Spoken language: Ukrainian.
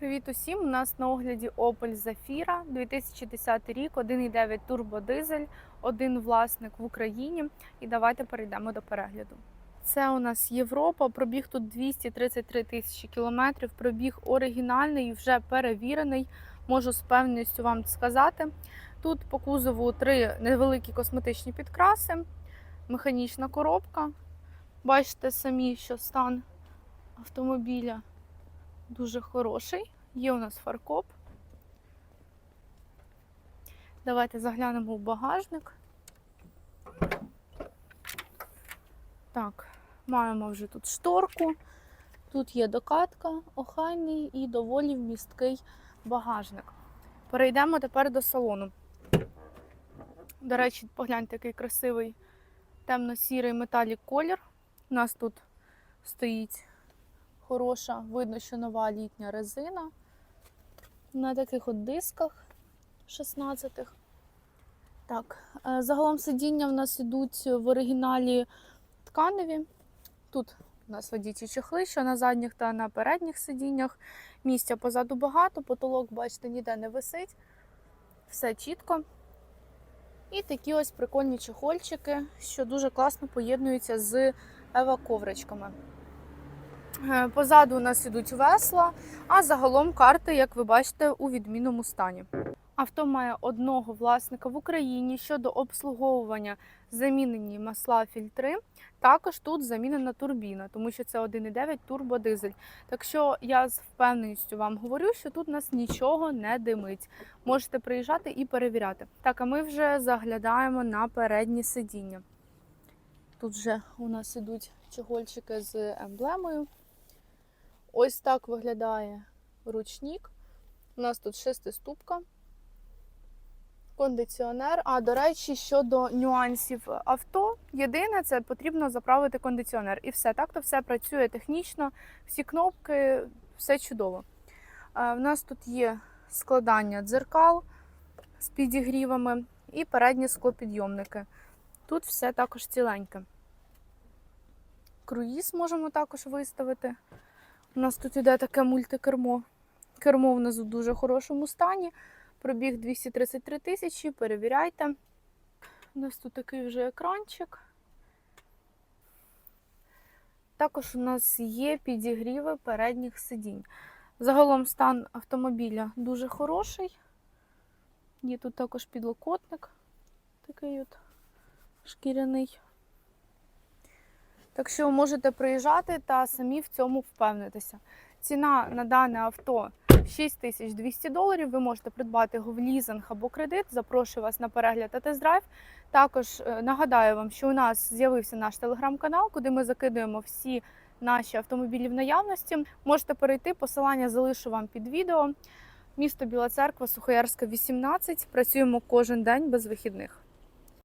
Привіт усім! У нас на огляді Opel Zafira 2010 рік, 1,9 турбодизель, один власник в Україні. І давайте перейдемо до перегляду. Це у нас Європа. Пробіг тут 233 тисячі кілометрів. Пробіг оригінальний, вже перевірений. Можу з певністю вам сказати. Тут по кузову три невеликі косметичні підкраси, механічна коробка. Бачите самі, що стан автомобіля дуже хороший. Є у нас фаркоп. Давайте заглянемо в багажник. Так, маємо вже тут шторку. Тут є докатка, охайний і доволі вмісткий багажник. Перейдемо тепер до салону. До речі, погляньте, який красивий темно-сірий металік колір. У нас тут стоїть хороша, видно, що нова літня резина на таких от дисках 16-х. Так, е, загалом сидіння в нас ідуть в оригіналі тканеві. Тут у нас водійці чехли, що на задніх та на передніх сидіннях. Місця позаду багато, потолок, бачите, ніде не висить. Все чітко. І такі ось прикольні чехольчики, що дуже класно поєднуються з ева-ковричками. Е, Позаду у нас ідуть весла, а загалом карти, як ви бачите, у відмінному стані. Авто має одного власника в Україні щодо обслуговування замінені масла фільтри. Також тут замінена турбіна, тому що це 1,9 турбодизель. Так що я з впевненістю вам говорю, що тут нас нічого не димить. Можете приїжджати і перевіряти. Так, а ми вже заглядаємо на передні сидіння. Тут вже у нас ідуть чехольчики з емблемою. Ось так виглядає ручник. У нас тут шестиступка, кондиціонер. А, до речі, щодо нюансів авто, єдине це потрібно заправити кондиціонер. І все. Так то все працює технічно, всі кнопки, все чудово. Е, В нас тут є складання дзеркал з підігрівами і передні склопідйомники. Тут все також ціленьке. Круїз можемо також виставити. У нас тут іде таке мультикермо. Кермо в дуже хорошому стані. Пробіг 233 тисячі, перевіряйте. У нас тут такий вже екранчик. Також у нас є підігріви передніх сидінь. Загалом стан автомобіля дуже хороший. Є тут також підлокотник, такий от шкіряний. Так що можете приїжджати та самі в цьому впевнитися. Ціна на дане авто 6200 доларів. Ви можете придбати його в лізинг або кредит. Запрошую вас на перегляд та тест-драйв. Також е, нагадаю вам, що у нас з'явився наш телеграм-канал, куди ми закидуємо всі наші автомобілі в наявності. Можете перейти, посилання залишу вам під відео. Місто Біла Церква, Сухоярська, 18. Працюємо кожен день без вихідних.